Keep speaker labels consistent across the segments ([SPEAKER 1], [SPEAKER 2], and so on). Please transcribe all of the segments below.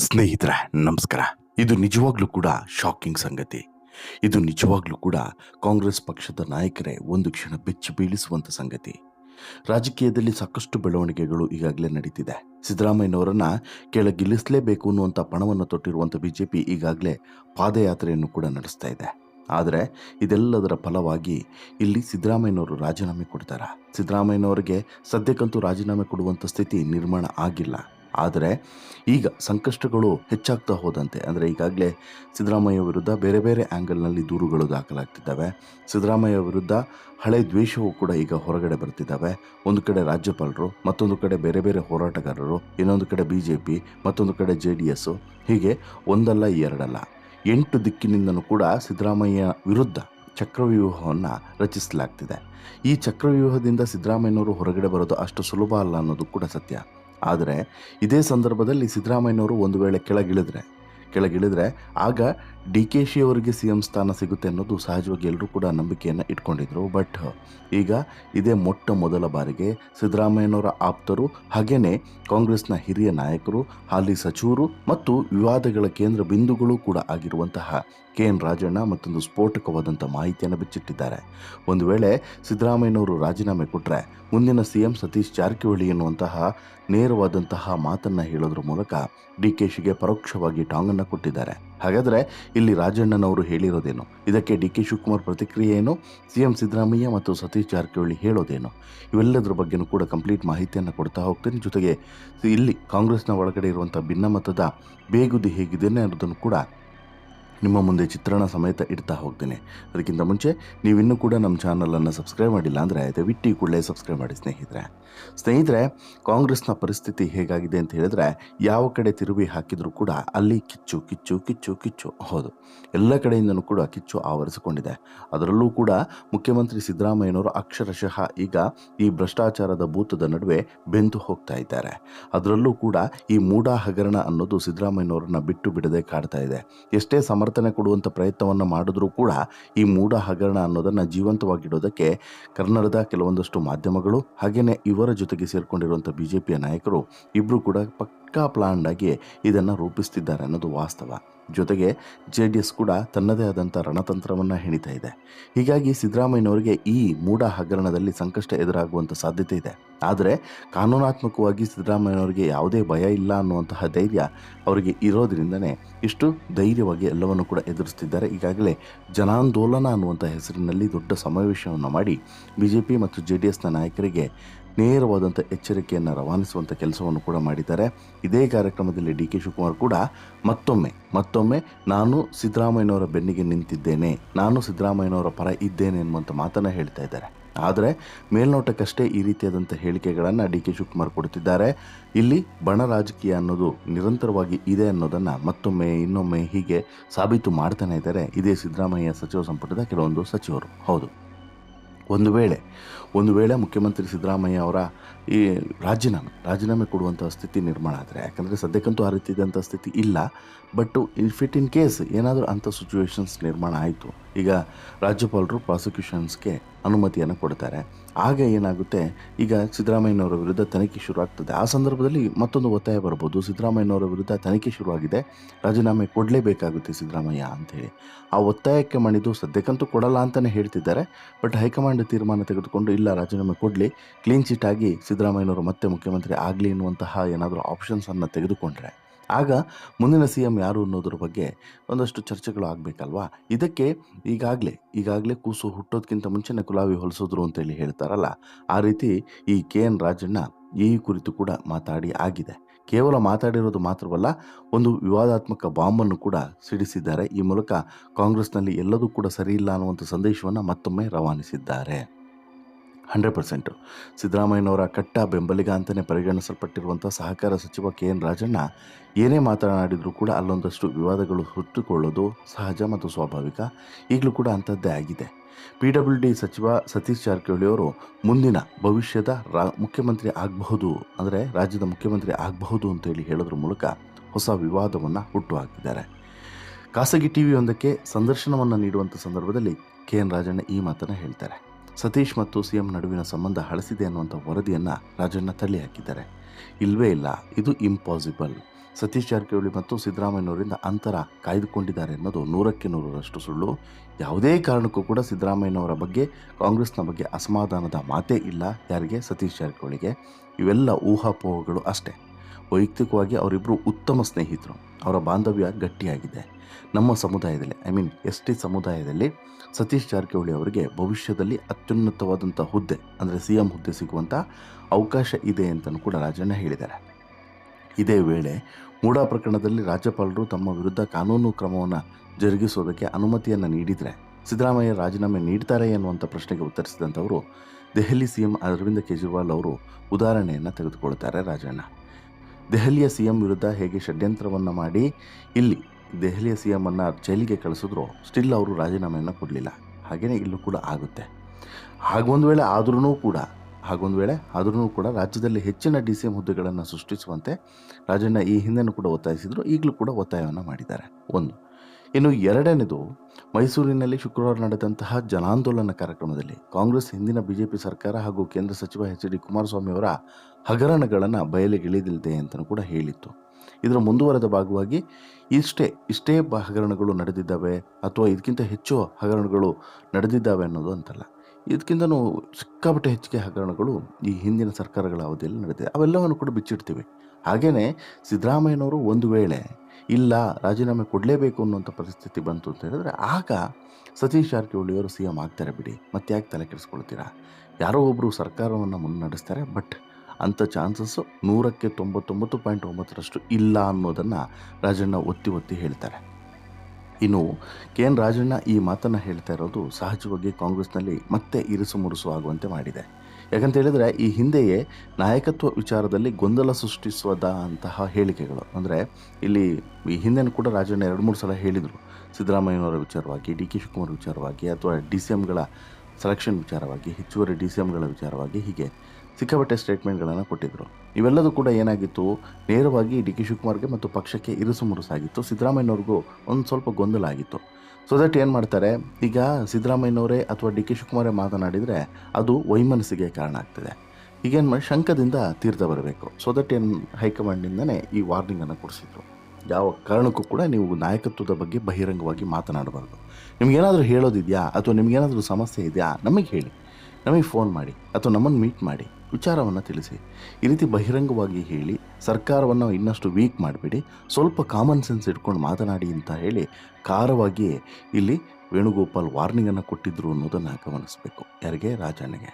[SPEAKER 1] ಸ್ನೇಹಿತರೆ, ನಮಸ್ಕಾರ. ಇದು ನಿಜವಾಗ್ಲೂ ಕೂಡ ಶಾಕಿಂಗ್ ಸಂಗತಿ. ಇದು ನಿಜವಾಗ್ಲೂ ಕೂಡ ಕಾಂಗ್ರೆಸ್ ಪಕ್ಷದ ನಾಯಕರೇ ಒಂದು ಕ್ಷಣ ಬೆಚ್ಚಿ ಬೀಳಿಸುವಂಥ ಸಂಗತಿ. ರಾಜಕೀಯದಲ್ಲಿ ಸಾಕಷ್ಟು ಬೆಳವಣಿಗೆಗಳು ಈಗಾಗಲೇ ನಡೀತಿದೆ. ಸಿದ್ದರಾಮಯ್ಯನವರನ್ನ ಕೆಳಗಿಳಿಸಲೇಬೇಕು ಅನ್ನುವಂಥ ಪಣವನ್ನು ತೊಟ್ಟಿರುವಂಥ ಬಿಜೆಪಿ ಈಗಾಗಲೇ ಪಾದಯಾತ್ರೆಯನ್ನು ಕೂಡ ನಡೆಸ್ತಾ ಇದೆ. ಆದರೆ ಇದೆಲ್ಲದರ ಫಲವಾಗಿ ಇಲ್ಲಿ ಸಿದ್ದರಾಮಯ್ಯನವರು ರಾಜೀನಾಮೆ ಕೊಡ್ತಾರೆ? ಸಿದ್ದರಾಮಯ್ಯನವರಿಗೆ ಸದ್ಯಕ್ಕಂತೂ ರಾಜೀನಾಮೆ ಕೊಡುವಂಥ ಸ್ಥಿತಿ ನಿರ್ಮಾಣ ಆಗಿಲ್ಲ. ಆದರೆ ಈಗ ಸಂಕಷ್ಟಗಳು ಹೆಚ್ಚಾಗ್ತಾ ಹೋದಂತೆ, ಅಂದರೆ ಈಗಾಗಲೇ ಸಿದ್ದರಾಮಯ್ಯ ವಿರುದ್ಧ ಬೇರೆ ಬೇರೆ ಆ್ಯಂಗಲ್ನಲ್ಲಿ ದೂರುಗಳು ದಾಖಲಾಗ್ತಿದ್ದಾವೆ. ಸಿದ್ದರಾಮಯ್ಯ ವಿರುದ್ಧ ಹಳೆ ದ್ವೇಷವೂ ಕೂಡ ಈಗ ಹೊರಗಡೆ ಬರ್ತಿದ್ದಾವೆ. ಒಂದು ಕಡೆ ರಾಜ್ಯಪಾಲರು, ಮತ್ತೊಂದು ಕಡೆ ಬೇರೆ ಬೇರೆ ಹೋರಾಟಗಾರರು, ಇನ್ನೊಂದು ಕಡೆ ಬಿ ಜೆ ಪಿ ಮತ್ತೊಂದು ಕಡೆ ಜೆ ಡಿ ಎಸ್ಸು. ಹೀಗೆ ಒಂದಲ್ಲ ಎರಡಲ್ಲ. ಎಂಟು ದಿಕ್ಕಿನಿಂದಲೂ ಕೂಡ ಸಿದ್ದರಾಮಯ್ಯ ವಿರುದ್ಧ ಚಕ್ರವ್ಯೂಹವನ್ನು ರಚಿಸಲಾಗ್ತಿದೆ. ಈ ಚಕ್ರವ್ಯೂಹದಿಂದ ಸಿದ್ದರಾಮಯ್ಯನವರು ಹೊರಗಡೆ ಬರೋದು ಅಷ್ಟು ಸುಲಭ ಅಲ್ಲ ಅನ್ನೋದು ಕೂಡ ಸತ್ಯ. ಆದರೆ ಇದೇ ಸಂದರ್ಭದಲ್ಲಿ ಸಿದ್ದರಾಮಯ್ಯನವರು ಒಂದು ವೇಳೆ ಕೆಳಗಿಳಿದ್ರೆ ಕೆಳಗಿಳಿದ್ರೆ ಆಗ ಡಿ ಕೆ ಶಿ ಅವರಿಗೆ ಸಿ ಎಂ ಸ್ಥಾನ ಸಿಗುತ್ತೆ ಅನ್ನೋದು ಸಹಜವಾಗಿ ಎಲ್ಲರೂ ಕೂಡ ನಂಬಿಕೆಯನ್ನು ಇಟ್ಕೊಂಡಿದ್ರು. ಬಟ್ ಈಗ ಇದೇ ಮೊಟ್ಟ ಮೊದಲ ಬಾರಿಗೆ ಸಿದ್ದರಾಮಯ್ಯನವರ ಆಪ್ತರು ಹಾಗೆಯೇ ಕಾಂಗ್ರೆಸ್ನ ಹಿರಿಯ ನಾಯಕರು, ಹಾಲಿ ಸಚಿವರು ಮತ್ತು ವಿವಾದಗಳ ಕೇಂದ್ರ ಬಿಂದುಗಳು ಕೂಡ ಆಗಿರುವಂತಹ ಕೆ ಎನ್ ರಾಜಣ್ಣ ಮತ್ತೊಂದು ಸ್ಫೋಟಕವಾದಂಥ ಮಾಹಿತಿಯನ್ನು ಬಿಚ್ಚಿಟ್ಟಿದ್ದಾರೆ. ಒಂದು ವೇಳೆ ಸಿದ್ದರಾಮಯ್ಯನವರು ರಾಜೀನಾಮೆ ಕೊಟ್ಟರೆ ಮುಂದಿನ ಸಿ ಎಂ ಸತೀಶ್ ಜಾರಕಿಹೊಳಿ ಎನ್ನುವಂತಹ ನೇರವಾದಂತಹ ಮಾತನ್ನು ಹೇಳೋದ್ರ ಮೂಲಕ ಡಿ ಕೆ ಶಿಗೆ ಪರೋಕ್ಷವಾಗಿ ಟಾಂಗನ್ನು ಕೊಟ್ಟಿದ್ದಾರೆ. ಹಾಗಾದರೆ ಇಲ್ಲಿ ರಾಜಣ್ಣನವರು ಹೇಳಿರೋದೇನು? ಇದಕ್ಕೆ ಡಿ ಕೆ ಶಿವಕುಮಾರ್ ಪ್ರತಿಕ್ರಿಯೆ ಏನು? ಸಿ ಎಂ ಸಿದ್ದರಾಮಯ್ಯ ಮತ್ತು ಸತೀಶ್ ಜಾರಕಿಹೊಳಿ ಹೇಳೋದೇನು? ಇವೆಲ್ಲದರ ಬಗ್ಗೆನೂ ಕೂಡ ಕಂಪ್ಲೀಟ್ ಮಾಹಿತಿಯನ್ನು ಕೊಡ್ತಾ ಹೋಗ್ತೀನಿ. ಜೊತೆಗೆ ಇಲ್ಲಿ ಕಾಂಗ್ರೆಸ್ನ ಒಳಗಡೆ ಇರುವಂಥ ಭಿನ್ನಮತದ ಬೇಗುದಿ ಹೇಗಿದೆ ಅನ್ನೋದನ್ನು ಕೂಡ ನಿಮ್ಮ ಮುಂದೆ ಚಿತ್ರಣ ಸಮೇತ ಇಡ್ತಾ ಹೋಗ್ತೀನಿ. ಅದಕ್ಕಿಂತ ಮುಂಚೆ ನೀವಿನ್ನೂ ಕೂಡ ನಮ್ಮ ಚಾನಲನ್ನು ಸಬ್ಸ್ಕ್ರೈಬ್ ಮಾಡಿಲ್ಲ ಅಂದರೆ ದಯವಿಟ್ಟು ಕೂಡಲೇ ಸಬ್ಸ್ಕ್ರೈಬ್ ಮಾಡಿ ಸ್ನೇಹಿತರೆ. ಸ್ನೇಹಿತರೆ, ಕಾಂಗ್ರೆಸ್ನ ಪರಿಸ್ಥಿತಿ ಹೇಗಾಗಿದೆ ಅಂತ ಹೇಳಿದ್ರೆ ಯಾವ ಕಡೆ ತಿರುವಿ ಹಾಕಿದರೂ ಕೂಡ ಅಲ್ಲಿ ಕಿಚ್ಚು ಕಿಚ್ಚು ಕಿಚ್ಚು ಕಿಚ್ಚು. ಹೌದು, ಎಲ್ಲ ಕಡೆಯಿಂದನೂ ಕೂಡ ಕಿಚ್ಚು ಆವರಿಸಿಕೊಂಡಿದೆ. ಅದರಲ್ಲೂ ಕೂಡ ಮುಖ್ಯಮಂತ್ರಿ ಸಿದ್ದರಾಮಯ್ಯನವರು ಅಕ್ಷರಶಃ ಈಗ ಈ ಭ್ರಷ್ಟಾಚಾರದ ಭೂತದ ನಡುವೆ ಬೆಂದು ಹೋಗ್ತಾ ಇದ್ದಾರೆ. ಅದರಲ್ಲೂ ಕೂಡ ಈ ಮೂಢ ಹಗರಣ ಅನ್ನೋದು ಸಿದ್ದರಾಮಯ್ಯನವರನ್ನ ಬಿಟ್ಟು ಬಿಡದೆ ಕಾಡ್ತಾ ಇದೆ. ಎಷ್ಟೇ ಸಮರ್ಥನೆ ಕೊಡುವಂಥ ಪ್ರಯತ್ನವನ್ನು ಮಾಡಿದ್ರೂ ಕೂಡ ಈ ಮೂಢ ಹಗರಣ ಅನ್ನೋದನ್ನು ಜೀವಂತವಾಗಿಡೋದಕ್ಕೆ ಕನ್ನಡದ ಕೆಲವೊಂದಷ್ಟು ಮಾಧ್ಯಮಗಳು ಹಾಗೆಯೇ ಇವರ ಜೊತೆಗೆ ಸೇರಿಕೊಂಡಿರುವಂಥ ಬಿ ಜೆ ಪಿಯ ನಾಯಕರು ಇಬ್ಬರು ಕೂಡ ಪಕ್ಕಾ ಪ್ಲಾನ್ಡ್ ಆಗಿ ಇದನ್ನು ರೂಪಿಸ್ತಿದ್ದಾರೆ ಅನ್ನೋದು ವಾಸ್ತವ. ಜೊತೆಗೆ ಜೆ ಡಿ ಎಸ್ ಕೂಡ ತನ್ನದೇ ಆದಂಥ ರಣತಂತ್ರವನ್ನು ಹೆಣಿತಾ ಇದೆ. ಹೀಗಾಗಿ ಸಿದ್ದರಾಮಯ್ಯನವರಿಗೆ ಈ ಮೂಢ ಹಗರಣದಲ್ಲಿ ಸಂಕಷ್ಟ ಎದುರಾಗುವಂಥ ಸಾಧ್ಯತೆ ಇದೆ. ಆದರೆ ಕಾನೂನಾತ್ಮಕವಾಗಿ ಸಿದ್ದರಾಮಯ್ಯನವರಿಗೆ ಯಾವುದೇ ಭಯ ಇಲ್ಲ ಅನ್ನುವಂತಹ ಧೈರ್ಯ ಅವರಿಗೆ ಇರೋದ್ರಿಂದನೇ ಇಷ್ಟು ಧೈರ್ಯವಾಗಿ ಎಲ್ಲವನ್ನು ಕೂಡ ಎದುರಿಸ್ತಿದ್ದಾರೆ. ಈಗಾಗಲೇ ಜನಾಂದೋಲನ ಅನ್ನುವಂಥ ಹೆಸರಿನಲ್ಲಿ ದೊಡ್ಡ ಸಮಾವೇಶವನ್ನು ಮಾಡಿ ಬಿ ಜೆ ಪಿ ಮತ್ತು ಜೆ ಡಿ ಎಸ್ನ ನಾಯಕರಿಗೆ ನೇರವಾದಂಥ ಎಚ್ಚರಿಕೆಯನ್ನು ರವಾನಿಸುವಂಥ ಕೆಲಸವನ್ನು ಕೂಡ ಮಾಡಿದ್ದಾರೆ. ಇದೇ ಕಾರ್ಯಕ್ರಮದಲ್ಲಿ ಡಿ ಕೆ ಶಿವಕುಮಾರ್ ಕೂಡ ಮತ್ತೊಮ್ಮೆ ಮತ್ತೊಮ್ಮೆ ನಾನು ಸಿದ್ದರಾಮಯ್ಯನವರ ಬೆನ್ನಿಗೆ ನಿಂತಿದ್ದೇನೆ, ನಾನು ಸಿದ್ದರಾಮಯ್ಯನವರ ಪರ ಇದ್ದೇನೆ ಎನ್ನುವಂಥ ಮಾತನ್ನು ಹೇಳ್ತಾ ಇದ್ದಾರೆ. ಆದರೆ ಮೇಲ್ನೋಟಕ್ಕಷ್ಟೇ ಈ ರೀತಿಯಾದಂಥ ಹೇಳಿಕೆಗಳನ್ನು ಡಿ ಕೆ ಶಿವಕುಮಾರ್ ಕೊಡ್ತಿದ್ದಾರೆ ಇಲ್ಲಿ ಬಣ ರಾಜಕೀಯ ಅನ್ನೋದು ನಿರಂತರವಾಗಿ ಇದೆ ಅನ್ನೋದನ್ನು ಮತ್ತೊಮ್ಮೆ, ಇನ್ನೊಮ್ಮೆ ಹೀಗೆ ಸಾಬೀತು ಮಾಡ್ತಾನೆ ಇದ್ದಾರೆ. ಇದೇ ಸಿದ್ದರಾಮಯ್ಯ ಸಚಿವ ಸಂಪುಟದ ಕೆಲವೊಂದು ಸಚಿವರು. ಹೌದು. ಒಂದು ವೇಳೆ ಒಂದು ವೇಳೆ ಮುಖ್ಯಮಂತ್ರಿ ಸಿದ್ದರಾಮಯ್ಯ ಅವರ ಈ ರಾಜೀನಾಮೆ ರಾಜೀನಾಮೆ ಕೊಡುವಂಥ ಸ್ಥಿತಿ ನಿರ್ಮಾಣ ಆದರೆ, ಯಾಕಂದರೆ ಸದ್ಯಕ್ಕಂತೂ ಆ ರೀತಿಯಾದಂಥ ಸ್ಥಿತಿ ಇಲ್ಲ. But in it in case ಏನಾದರೂ ಅಂಥ ಸಿಚುವೇಶನ್ಸ್ ನಿರ್ಮಾಣ ಆಯಿತು, ಈಗ ರಾಜ್ಯಪಾಲರು ಪ್ರಾಸಿಕ್ಯೂಷನ್ಸ್ಗೆ ಅನುಮತಿಯನ್ನು ಕೊಡ್ತಾರೆ. ಆಗ ಏನಾಗುತ್ತೆ, ಈಗ ಸಿದ್ದರಾಮಯ್ಯನವರ ವಿರುದ್ಧ ತನಿಖೆ ಶುರುವಾಗ್ತದೆ. ಆ ಸಂದರ್ಭದಲ್ಲಿ ಮತ್ತೊಂದು ಒತ್ತಾಯ ಬರ್ಬೋದು. ಸಿದ್ದರಾಮಯ್ಯನವರ ವಿರುದ್ಧ ತನಿಖೆ ಶುರುವಾಗಿದೆ. ರಾಜೀನಾಮೆ ಕೊಡಲೇಬೇಕಾಗುತ್ತೆ ಸಿದ್ದರಾಮಯ್ಯ ಅಂತೇಳಿ ಆ ಒತ್ತಾಯಕ್ಕೆ ಮಣಿದು ಸದ್ಯಕ್ಕಂತೂ ಕೊಡಲ್ಲ ಅಂತಲೇ ಹೇಳ್ತಿದ್ದಾರೆ. ಬಟ್ ಹೈಕಮಾಂಡ್ ತೀರ್ಮಾನ ತೆಗೆದುಕೊಂಡು, ಇಲ್ಲ ರಾಜೀನಾಮೆ ಕೊಡಲಿ ಕ್ಲೀನ್ ಚಿಟ್ ಆಗಿ ಸಿದ್ದರಾಮಯ್ಯನವರು ಮತ್ತೆ ಮುಖ್ಯಮಂತ್ರಿ ಆಗಲಿ ಎನ್ನುವಂತಹ ಏನಾದರೂ ಆಪ್ಷನ್ಸನ್ನು ತೆಗೆದುಕೊಂಡ್ರೆ, ಆಗ ಮುಂದಿನ ಸಿ ಎಂ ಯಾರು ಅನ್ನೋದ್ರ ಬಗ್ಗೆ ಒಂದಷ್ಟು ಚರ್ಚೆಗಳು ಆಗಬೇಕಲ್ವಾ? ಇದಕ್ಕೆ ಈಗಾಗಲೇ ಈಗಾಗಲೇ ಕೂಸು ಹುಟ್ಟೋದಕ್ಕಿಂತ ಮುಂಚೆನೇ ಕುಲಾವಿ ಹೊಲಿಸಿದ್ರು ಅಂತೇಳಿ ಹೇಳ್ತಾರಲ್ಲ, ಆ ರೀತಿ ಈ ಕೆ ಎನ್ ರಾಜಣ್ಣ ಈ ಕುರಿತು ಕೂಡ ಮಾತಾಡಿ ಆಗಿದೆ. ಕೇವಲ ಮಾತಾಡಿರೋದು ಮಾತ್ರವಲ್ಲ, ಒಂದು ವಿವಾದಾತ್ಮಕ ಬಾಂಬನ್ನು ಕೂಡ ಸಿಡಿಸಿದ್ದಾರೆ. ಈ ಮೂಲಕ ಕಾಂಗ್ರೆಸ್ನಲ್ಲಿ ಎಲ್ಲದೂ ಕೂಡ ಸರಿಯಿಲ್ಲ ಅನ್ನುವಂಥ ಸಂದೇಶವನ್ನು ಮತ್ತೊಮ್ಮೆ ರವಾನಿಸಿದ್ದಾರೆ. Hundred percent. ಸಿದ್ದರಾಮಯ್ಯನವರ ಕಟ್ಟ ಬೆಂಬಲಿಗ ಅಂತಲೇ ಪರಿಗಣಿಸಲ್ಪಟ್ಟಿರುವಂಥ ಸಹಕಾರ ಸಚಿವ ಕೆ ಎನ್ ರಾಜಣ್ಣ ಏನೇ ಮಾತನಾಡಿದರೂ ಕೂಡ ಅಲ್ಲೊಂದಷ್ಟು ವಿವಾದಗಳು ಹುಟ್ಟುಕೊಳ್ಳೋದು ಸಹಜ ಮತ್ತು ಸ್ವಾಭಾವಿಕ. ಈಗಲೂ ಕೂಡ ಅಂಥದ್ದೇ ಆಗಿದೆ. ಪಿ ಡಬ್ಲ್ಯೂ ಡಿ ಸಚಿವ ಸತೀಶ್ ಜಾರಕಿಹೊಳಿ ಅವರು ಮುಂದಿನ ಭವಿಷ್ಯದ ರಾ ಮುಖ್ಯಮಂತ್ರಿ ಆಗಬಹುದು, ಅಂದರೆ ರಾಜ್ಯದ ಮುಖ್ಯಮಂತ್ರಿ ಆಗಬಹುದು ಅಂತೇಳಿ ಹೇಳೋದ್ರ ಮೂಲಕ ಹೊಸ ವಿವಾದವನ್ನು ಹುಟ್ಟು ಹಾಕಿದ್ದಾರೆ ಖಾಸಗಿ ಟಿ ವಿಯೊಂದಕ್ಕೆ ಸಂದರ್ಶನವನ್ನು ನೀಡುವಂಥ ಸಂದರ್ಭದಲ್ಲಿ ಕೆ ಎನ್ ರಾಜಣ್ಣ ಈ ಮಾತನ್ನು ಹೇಳ್ತಾರೆ. ಸತೀಶ್ ಮತ್ತು ಸಿ ಎಂ ನಡುವಿನ ಸಂಬಂಧ ಹಳಸಿದೆ ಅನ್ನುವಂಥ ವರದಿಯನ್ನು ರಾಜಣ್ಣ ತಳ್ಳಿ ಹಾಕಿದ್ದಾರೆ. ಇಲ್ವೇ ಇಲ್ಲ, ಇದು ಇಂಪಾಸಿಬಲ್ ಸತೀಶ್ ಜಾರಕಿಹೊಳಿ ಮತ್ತು ಸಿದ್ದರಾಮಯ್ಯನವರಿಂದ ಅಂತರ ಕಾಯ್ದುಕೊಂಡಿದ್ದಾರೆ ಅನ್ನೋದು ನೂರಕ್ಕೆ ನೂರರಷ್ಟು ಸುಳ್ಳು. ಯಾವುದೇ ಕಾರಣಕ್ಕೂ ಕೂಡ ಸಿದ್ದರಾಮಯ್ಯನವರ ಬಗ್ಗೆ, ಕಾಂಗ್ರೆಸ್ನ ಬಗ್ಗೆ ಅಸಮಾಧಾನದ ಮಾತೇ ಇಲ್ಲ ಯಾರಿಗೆ? ಸತೀಶ್ ಜಾರಕಿಹೊಳಿಗೆ. ಇವೆಲ್ಲ ಊಹಾಪೋಹಗಳು ಅಷ್ಟೇ. ವೈಯಕ್ತಿಕವಾಗಿ ಅವರಿಬ್ಬರು ಉತ್ತಮ ಸ್ನೇಹಿತರು. ಅವರ ಬಾಂಧವ್ಯ ಗಟ್ಟಿಯಾಗಿದೆ. ನಮ್ಮ ಸಮುದಾಯದಲ್ಲಿ ಐ ಮೀನ್ ಎಸ್ ಟಿ ಸಮುದಾಯದಲ್ಲಿ ಸತೀಶ್ ಜಾರಕಿಹೊಳಿ ಅವರಿಗೆ ಭವಿಷ್ಯದಲ್ಲಿ ಅತ್ಯುನ್ನತವಾದಂಥ ಹುದ್ದೆ, ಅಂದರೆ ಸಿ ಎಂ ಹುದ್ದೆ ಸಿಗುವಂಥ ಅವಕಾಶ ಇದೆ ಅಂತಲೂ ಕೂಡ ರಾಜಣ್ಣ ಹೇಳಿದ್ದಾರೆ. ಇದೇ ವೇಳೆ ಮೂಡಾ ಪ್ರಕರಣದಲ್ಲಿ ರಾಜ್ಯಪಾಲರು ತಮ್ಮ ವಿರುದ್ಧ ಕಾನೂನು ಕ್ರಮವನ್ನು ಜರುಗಿಸೋದಕ್ಕೆ ಅನುಮತಿಯನ್ನು ನೀಡಿದರೆ, ಸಿದ್ದರಾಮಯ್ಯ ರಾಜೀನಾಮೆ ನೀಡ್ತಾರೆ ಎನ್ನುವಂಥ ಪ್ರಶ್ನೆಗೆ ಉತ್ತರಿಸಿದಂಥವರು ದೆಹಲಿ ಸಿ ಎಂ ಅರವಿಂದ ಕೇಜ್ರಿವಾಲ್ ಅವರು ಉದಾಹರಣೆಯನ್ನು ತೆಗೆದುಕೊಳ್ತಾರೆ ರಾಜಣ್ಣ. ದೆಹಲಿಯ ಸಿ ಎಂ ವಿರುದ್ಧ ಹೇಗೆ ಷಡ್ಯಂತ್ರವನ್ನು ಮಾಡಿ ಇಲ್ಲಿ ದೆಹಲಿಯ ಸಿ ಎಮ್ಮನ್ನು ಜೈಲಿಗೆ ಕಳಿಸಿದ್ರು ಸ್ಟಿಲ್ ಅವರು ರಾಜೀನಾಮೆಯನ್ನು ಕೊಡಲಿಲ್ಲ. ಹಾಗೆಯೇ ಇಲ್ಲೂ ಕೂಡ ಆಗುತ್ತೆ. ಹಾಗೊಂದು ವೇಳೆ ಆದ್ರೂ ಕೂಡ, ಹಾಗೊಂದು ವೇಳೆ ಆದ್ರೂ ಕೂಡ ರಾಜ್ಯದಲ್ಲಿ ಹೆಚ್ಚಿನ ಡಿ ಸಿ ಎಂ ಹುದ್ದೆಗಳನ್ನು ಸೃಷ್ಟಿಸುವಂತೆ ರಾಜಣ್ಣ ಈ ಹಿಂದೆನೂ ಕೂಡ ಒತ್ತಾಯಿಸಿದ್ರು, ಈಗಲೂ ಕೂಡ ಒತ್ತಾಯವನ್ನು ಮಾಡಿದ್ದಾರೆ. ಒಂದು ಇನ್ನು ಎರಡನೇದು, ಮೈಸೂರಿನಲ್ಲಿ ಶುಕ್ರವಾರ ನಡೆದಂತಹ ಜನಾಂದೋಲನ ಕಾರ್ಯಕ್ರಮದಲ್ಲಿ ಕಾಂಗ್ರೆಸ್, ಹಿಂದಿನ ಬಿಜೆಪಿ ಸರ್ಕಾರ ಹಾಗೂ ಕೇಂದ್ರ ಸಚಿವ ಎಚ್ ಡಿ ಕುಮಾರಸ್ವಾಮಿ ಅವರ ಹಗರಣಗಳನ್ನು ಬಯಲಿಗಿಳಿದಿದೆ ಅಂತಲೂ ಕೂಡ ಹೇಳಿತ್ತು. ಇದರ ಮುಂದುವರೆದ ಭಾಗವಾಗಿ ಇಷ್ಟೇ ಇಷ್ಟೇ ಹಗರಣಗಳು ನಡೆದಿದ್ದಾವೆ ಅಥವಾ ಇದಕ್ಕಿಂತ ಹೆಚ್ಚು ಹಗರಣಗಳು ನಡೆದಿದ್ದಾವೆ ಅನ್ನೋದು ಅಂತಲ್ಲ. ಇದಕ್ಕಿಂತನೂ ಸಿಕ್ಕಾಪಟ್ಟೆ ಹೆಚ್ಚಿಗೆ ಹಗರಣಗಳು ಈ ಹಿಂದಿನ ಸರ್ಕಾರಗಳ ಅವಧಿಯಲ್ಲಿ ನಡೆದಿದೆ. ಅವೆಲ್ಲವನ್ನು ಕೂಡ ಬಿಚ್ಚಿಡ್ತೀವಿ. ಹಾಗೆಯೇ ಸಿದ್ದರಾಮಯ್ಯನವರು ಒಂದು ವೇಳೆ, ಇಲ್ಲ, ರಾಜೀನಾಮೆ ಕೊಡಲೇಬೇಕು ಅನ್ನುವಂಥ ಪರಿಸ್ಥಿತಿ ಬಂತು ಅಂತ ಹೇಳಿದ್ರೆ, ಆಗ ಸತೀಶ್ ಜಾರಕಿಹೊಳಿಯವರು ಸಿ ಎಂ ಆಗ್ತಾರೆ ಬಿಡಿ. ಮತ್ತೆ ಯಾಕೆ ತಲೆ ಕೆಡಿಸ್ಕೊಳ್ತೀರಾ? ಯಾರೋ ಒಬ್ಬರು ಸರ್ಕಾರವನ್ನು ಮುನ್ನಡೆಸ್ತಾರೆ, ಬಟ್ ಅಂಥ ಚಾನ್ಸಸ್ಸು ನೂರಕ್ಕೆ ತೊಂಬತ್ತೊಂಬತ್ತು ಪಾಯಿಂಟ್ ಒಂಬತ್ತರಷ್ಟು ಇಲ್ಲ ಅನ್ನೋದನ್ನು ರಾಜಣ್ಣ ಒತ್ತಿ ಒತ್ತಿ ಹೇಳ್ತಾರೆ. ಇನ್ನು ಕೆ ಎನ್ ರಾಜಣ್ಣ ಈ ಮಾತನ್ನು ಹೇಳ್ತಾ ಇರೋದು ಸಹಜವಾಗಿ ಕಾಂಗ್ರೆಸ್ನಲ್ಲಿ ಮತ್ತೆ ಇರಿಸು ಮುರುಸು ಆಗುವಂತೆ ಮಾಡಿದೆ. ಯಾಕಂತ ಹೇಳಿದರೆ ಈ ಹಿಂದೆಯೇ ನಾಯಕತ್ವ ವಿಚಾರದಲ್ಲಿ ಗೊಂದಲ ಸೃಷ್ಟಿಸುವುದ ಅಂತಹ ಹೇಳಿಕೆಗಳು. ಅಂದರೆ ಇಲ್ಲಿ ಈ ಹಿಂದೆನೂ ಕೂಡ ರಾಜಣ್ಣ ಎರಡು ಮೂರು ಸಲ ಹೇಳಿದರು. ಸಿದ್ದರಾಮಯ್ಯನವರ ವಿಚಾರವಾಗಿ, ಡಿ ಕೆ ಶಿವಕುಮಾರ್ ವಿಚಾರವಾಗಿ, ಅಥವಾ ಡಿ ಸಿ ಎಮ್ಗಳ ಸೆಲೆಕ್ಷನ್ ವಿಚಾರವಾಗಿ, ಹೆಚ್ಚುವರಿ ಡಿ ಸಿ ಎಮ್ಗಳ ವಿಚಾರವಾಗಿ ಹೀಗೆ ಸಿಕ್ಕಾಪಟ್ಟೆ ಸ್ಟೇಟ್ಮೆಂಟ್ಗಳನ್ನು ಕೊಟ್ಟಿದ್ದರು ಇವೆಲ್ಲದೂ ಕೂಡ ಏನಾಗಿತ್ತು? ನೇರವಾಗಿ ಡಿ ಕೆ ಶಿವಕುಮಾರ್ಗೆ ಮತ್ತು ಪಕ್ಷಕ್ಕೆ ಇರುಸು ಮುರುಸಾಗಿತ್ತು. ಸಿದ್ದರಾಮಯ್ಯನವ್ರಿಗೂ ಒಂದು ಸ್ವಲ್ಪ ಗೊಂದಲ ಆಗಿತ್ತು. ಸೊ ದಟ್ ಏನು ಮಾಡ್ತಾರೆ? ಈಗ ಸಿದ್ದರಾಮಯ್ಯನವರೇ ಅಥವಾ ಡಿ ಕೆ ಶಿವಕುಮಾರೇ ಮಾತನಾಡಿದರೆ ಅದು ವೈಮನಸ್ಸಿಗೆ ಕಾರಣ ಆಗ್ತದೆ. ಈಗೇನು ಮಾಡಿ ಶಂಕದಿಂದ ತೀರ್ಥ ಬರಬೇಕು. ಸೊ ದಟ್ ಏನು ಹೈಕಮಾಂಡ್ನಿಂದನೇ ಈ ವಾರ್ನಿಂಗನ್ನು ಕೊಡಿಸಿದ್ರು. ಯಾವ ಕಾರಣಕ್ಕೂ ಕೂಡ ನೀವು ನಾಯಕತ್ವದ ಬಗ್ಗೆ ಬಹಿರಂಗವಾಗಿ ಮಾತನಾಡಬಾರ್ದು. ನಿಮಗೇನಾದರೂ ಹೇಳೋದಿದೆಯಾ? ಅಥವಾ ನಿಮಗೇನಾದರೂ ಸಮಸ್ಯೆ ಇದೆಯಾ? ನಮಗೆ ಹೇಳಿ. ನಮಗೆ ಫೋನ್ ಮಾಡಿ. ಅಥವಾ ನಮ್ಮನ್ನು ಮೀಟ್ ಮಾಡಿ. ವಿಚಾರವನ್ನು ತಿಳಿಸಿ. ಈ ರೀತಿ ಬಹಿರಂಗವಾಗಿ ಹೇಳಿ, ಸರ್ಕಾರವನ್ನು ಇನ್ನಷ್ಟು ವೀಕ್ ಮಾಡಬೇಡಿ, ಸ್ವಲ್ಪ ಕಾಮನ್ ಸೆನ್ಸ್ ಇಟ್ಕೊಂಡು ಮಾತನಾಡಿ ಅಂತ ಹೇಳಿ ಖಾರವಾಗಿ ಇಲ್ಲಿ ವೇಣುಗೋಪಾಲ್ ವಾರ್ನಿಂಗನ್ನು ಕೊಟ್ಟಿದ್ರು ಅನ್ನೋದನ್ನು ಗಮನಿಸಬೇಕು. ಯಾರಿಗೆ? ರಾಜಣ್ಣಗೆ.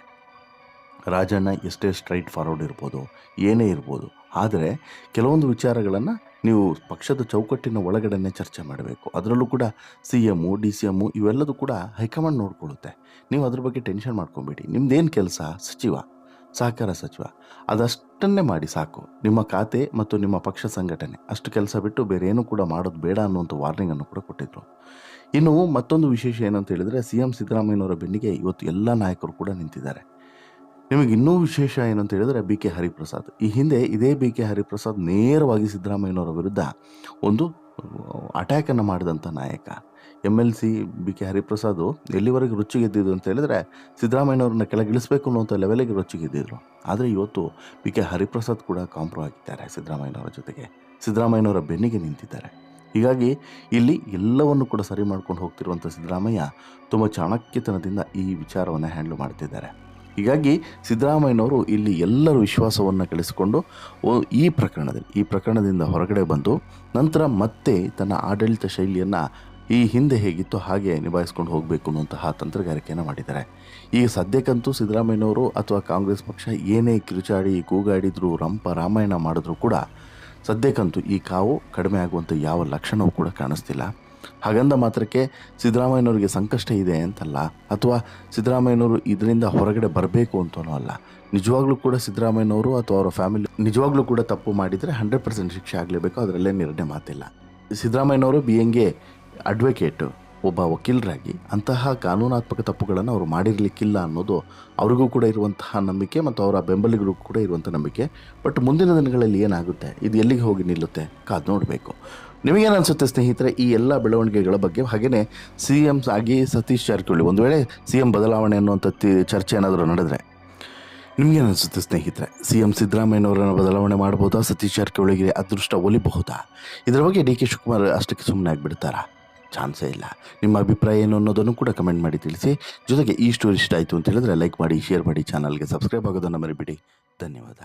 [SPEAKER 1] ರಾಜಣ್ಣ ಎಷ್ಟೇ ಸ್ಟ್ರೈಟ್ ಫಾರ್ವರ್ಡ್ ಇರ್ಬೋದು, ಏನೇ ಇರ್ಬೋದು, ಆದರೆ ಕೆಲವೊಂದು ವಿಚಾರಗಳನ್ನು ನೀವು ಪಕ್ಷದ ಚೌಕಟ್ಟಿನ ಒಳಗಡೆನೆ ಚರ್ಚೆ ಮಾಡಬೇಕು. ಅದರಲ್ಲೂ ಕೂಡ C M D C M ಇವೆಲ್ಲದೂ ಕೂಡ ಹೈಕಮಾಂಡ್ ನೋಡ್ಕೊಳ್ಳುತ್ತೆ. ನೀವು ಅದ್ರ ಬಗ್ಗೆ ಟೆನ್ಷನ್ ಮಾಡ್ಕೊಬೇಡಿ. ನಿಮ್ದೇನು ಕೆಲಸ? ಸಚಿವ. ಸಹಕಾರ ಸಚಿವ. ಅದಷ್ಟನ್ನೇ ಮಾಡಿ ಸಾಕು. ನಿಮ್ಮ ಖಾತೆ ಮತ್ತು ನಿಮ್ಮ ಪಕ್ಷ ಸಂಘಟನೆ. ಅಷ್ಟು ಕೆಲಸ ಬಿಟ್ಟು ಬೇರೆ ಕೂಡ ಮಾಡೋದು ಬೇಡ ಅನ್ನುವಂಥ ವಾರ್ನಿಂಗನ್ನು ಕೂಡ ಕೊಟ್ಟಿದ್ರು. ಇನ್ನು ಮತ್ತೊಂದು ವಿಶೇಷ ಏನಂತ ಹೇಳಿದರೆ ಸಿ ಎಂ ಸಿದ್ದರಾಮಯ್ಯನವರ ಬೆನ್ನಿಗೆ ಇವತ್ತು ಎಲ್ಲ ನಾಯಕರು ಕೂಡ ನಿಂತಿದ್ದಾರೆ. ನಿಮಗೆ ಇನ್ನೂ ವಿಶೇಷ ಏನಂತ ಹೇಳಿದರೆ ಬಿ ಕೆ ಹರಿಪ್ರಸಾದ್. ಈ ಹಿಂದೆ ಇದೇ ಬಿ ಕೆ ಹರಿಪ್ರಸಾದ್ ನೇರವಾಗಿ ಸಿದ್ದರಾಮಯ್ಯನವರ ವಿರುದ್ಧ ಒಂದು ಅಟ್ಯಾಕನ್ನು ಮಾಡಿದಂಥ ನಾಯಕ. M L C B K Hariprasad ಎಲ್ಲಿವರೆಗೆ ರುಚಿಗೆದ್ದಿದ್ದು ಅಂತ ಹೇಳಿದರೆ ಸಿದ್ದರಾಮಯ್ಯನವ್ರನ್ನ ಕೆಳಗಿಳಿಸ್ಬೇಕು ಅನ್ನುವಂಥ ಲೆವೆಲಿಗೆ ರುಚಿಗೆದ್ದಿದ್ರು. ಆದರೆ ಇವತ್ತು ಬಿ ಕೆ ಹರಿಪ್ರಸಾದ್ ಕೂಡ ಕಾಂಪ್ರೋ ಆಗಿದ್ದಾರೆ ಸಿದ್ದರಾಮಯ್ಯನವರ ಜೊತೆಗೆ. ಸಿದ್ದರಾಮಯ್ಯನವರ ಬೆನ್ನಿಗೆ ನಿಂತಿದ್ದಾರೆ. ಹೀಗಾಗಿ ಇಲ್ಲಿ ಎಲ್ಲವನ್ನು ಕೂಡ ಸರಿ ಮಾಡ್ಕೊಂಡು ಹೋಗ್ತಿರುವಂಥ ಸಿದ್ದರಾಮಯ್ಯ ತುಂಬ ಚಾಣಕ್ಯತನದಿಂದ ಈ ವಿಚಾರವನ್ನು ಹ್ಯಾಂಡಲ್ ಮಾಡ್ತಿದ್ದಾರೆ. ಹೀಗಾಗಿ ಸಿದ್ದರಾಮಯ್ಯನವರು ಇಲ್ಲಿ ಎಲ್ಲರ ವಿಶ್ವಾಸವನ್ನು ಗಳಿಸಿಕೊಂಡು ಈ ಪ್ರಕರಣದಲ್ಲಿ, ಈ ಪ್ರಕರಣದಿಂದ ಹೊರಗಡೆ ಬಂದು ನಂತರ ಮತ್ತೆ ತನ್ನ ಆಡಳಿತ ಶೈಲಿಯನ್ನು ಈ ಹಿಂದೆ ಹೇಗಿತ್ತು ಹಾಗೆ ನಿಭಾಯಿಸ್ಕೊಂಡು ಹೋಗಬೇಕು ಅನ್ನುವಂತಹ ತಂತ್ರಗಾರಿಕೆಯನ್ನು ಮಾಡಿದ್ದಾರೆ. ಈಗ ಸದ್ಯಕ್ಕಂತೂ ಸಿದ್ದರಾಮಯ್ಯನವರು ಅಥವಾ ಕಾಂಗ್ರೆಸ್ ಪಕ್ಷ ಏನೇ ಕಿರುಚಾಡಿ, ಕೂಗಾಡಿದ್ರು, ರಂಪ ರಾಮಾಯಣ ಮಾಡಿದ್ರು ಕೂಡ ಸದ್ಯಕ್ಕಂತೂ ಈ ಕಾವು ಕಡಿಮೆ ಆಗುವಂಥ ಯಾವ ಲಕ್ಷಣವೂ ಕೂಡ ಕಾಣಿಸ್ತಿಲ್ಲ. ಹಾಗಂದ ಮಾತ್ರಕ್ಕೆ ಸಿದ್ದರಾಮಯ್ಯನವರಿಗೆ ಸಂಕಷ್ಟ ಇದೆ ಅಂತಲ್ಲ, ಅಥವಾ ಸಿದ್ದರಾಮಯ್ಯನವರು ಇದರಿಂದ ಹೊರಗಡೆ ಬರಬೇಕು ಅಂತನೂ ಅಲ್ಲ. ನಿಜವಾಗ್ಲೂ ಕೂಡ ಸಿದ್ದರಾಮಯ್ಯನವರು ಅಥವಾ ಅವರ ಫ್ಯಾಮಿಲಿ ನಿಜವಾಗ್ಲೂ ಕೂಡ ತಪ್ಪು ಮಾಡಿದರೆ ಹಂಡ್ರೆಡ್ ಪರ್ಸೆಂಟ್ ಶಿಕ್ಷೆ ಆಗಲೇಬೇಕು, ಅದರಲ್ಲೇ ನಿರ್ಣಯ ಮಾತಿಲ್ಲ. ಸಿದ್ದರಾಮಯ್ಯನವರು ಬಿ ಎಂಗೆ ಅಡ್ವೊಕೇಟು ಒಬ್ಬ ವಕೀಲರಾಗಿ ಅಂತಹ ಕಾನೂನಾತ್ಮಕ ತಪ್ಪುಗಳನ್ನು ಅವರು ಮಾಡಿರಲಿಕ್ಕಿಲ್ಲ ಅನ್ನೋದು ಅವರಿಗೂ ಕೂಡ ಇರುವಂತಹ ನಂಬಿಕೆ ಮತ್ತು ಅವರ ಬೆಂಬಲಿಗರಿಗೂ ಕೂಡ ಇರುವಂಥ ನಂಬಿಕೆ. ಬಟ್ ಮುಂದಿನ ದಿನಗಳಲ್ಲಿ ಏನಾಗುತ್ತೆ? ಇದು ಎಲ್ಲಿಗೆ ಹೋಗಿ ನಿಲ್ಲುತ್ತೆ? ಕಾದು ನೋಡಬೇಕು. ನಿಮಗೇನು ಅನಿಸುತ್ತೆ ಸ್ನೇಹಿತರೆ, ಈ ಎಲ್ಲ ಬೆಳವಣಿಗೆಗಳ ಬಗ್ಗೆ? ಹಾಗೆಯೇ ಸಿ ಎಮ್ಸ್ ಆಗಿ ಸತೀಶ್ ಜಾರಕಿಹೊಳಿ, ಒಂದು ವೇಳೆ ಸಿ ಎಂ ಬದಲಾವಣೆ ಅನ್ನುವಂಥ ಚರ್ಚೆ ಏನಾದರೂ ನಡೆದರೆ? ನಿಮಗೇನು ಅನಿಸುತ್ತೆ ಸ್ನೇಹಿತರೆ? ಸಿ ಎಂ ಸಿದ್ದರಾಮಯ್ಯನವರನ್ನು ಬದಲಾವಣೆ ಮಾಡಬಹುದಾ ಸತೀಶ್ ಜಾರಕಿಹೊಳಿಗೆ ಅದೃಷ್ಟ ಒಲಿಬಹುದಾ? ಇದರ ಬಗ್ಗೆ ಡಿ ಕೆ ಶಿವಕುಮಾರ್ ಅಷ್ಟಕ್ಕೆ ಸುಮ್ಮನೆ ಆಗಿಬಿಡ್ತಾರಾ? ಚಾನ್ಸೇ ಇಲ್ಲ. ನಿಮ್ಮ ಅಭಿಪ್ರಾಯ ಏನು ಅನ್ನೋದನ್ನು ಕೂಡ ಕಮೆಂಟ್ ಮಾಡಿ ತಿಳಿಸಿ. ಜೊತೆಗೆ ಈ ಸ್ಟೋರಿ ಇಷ್ಟ ಆಯಿತು ಅಂತ ಹೇಳಿದ್ರೆ ಲೈಕ್ ಮಾಡಿ ಶೇರ್ ಮಾಡಿ ಚಾನಲ್ಗೆ ಸಬ್ಸ್ಕ್ರೈಬ್ ಆಗೋದನ್ನು ಮರಿಬಿಡಿ. ಧನ್ಯವಾದ.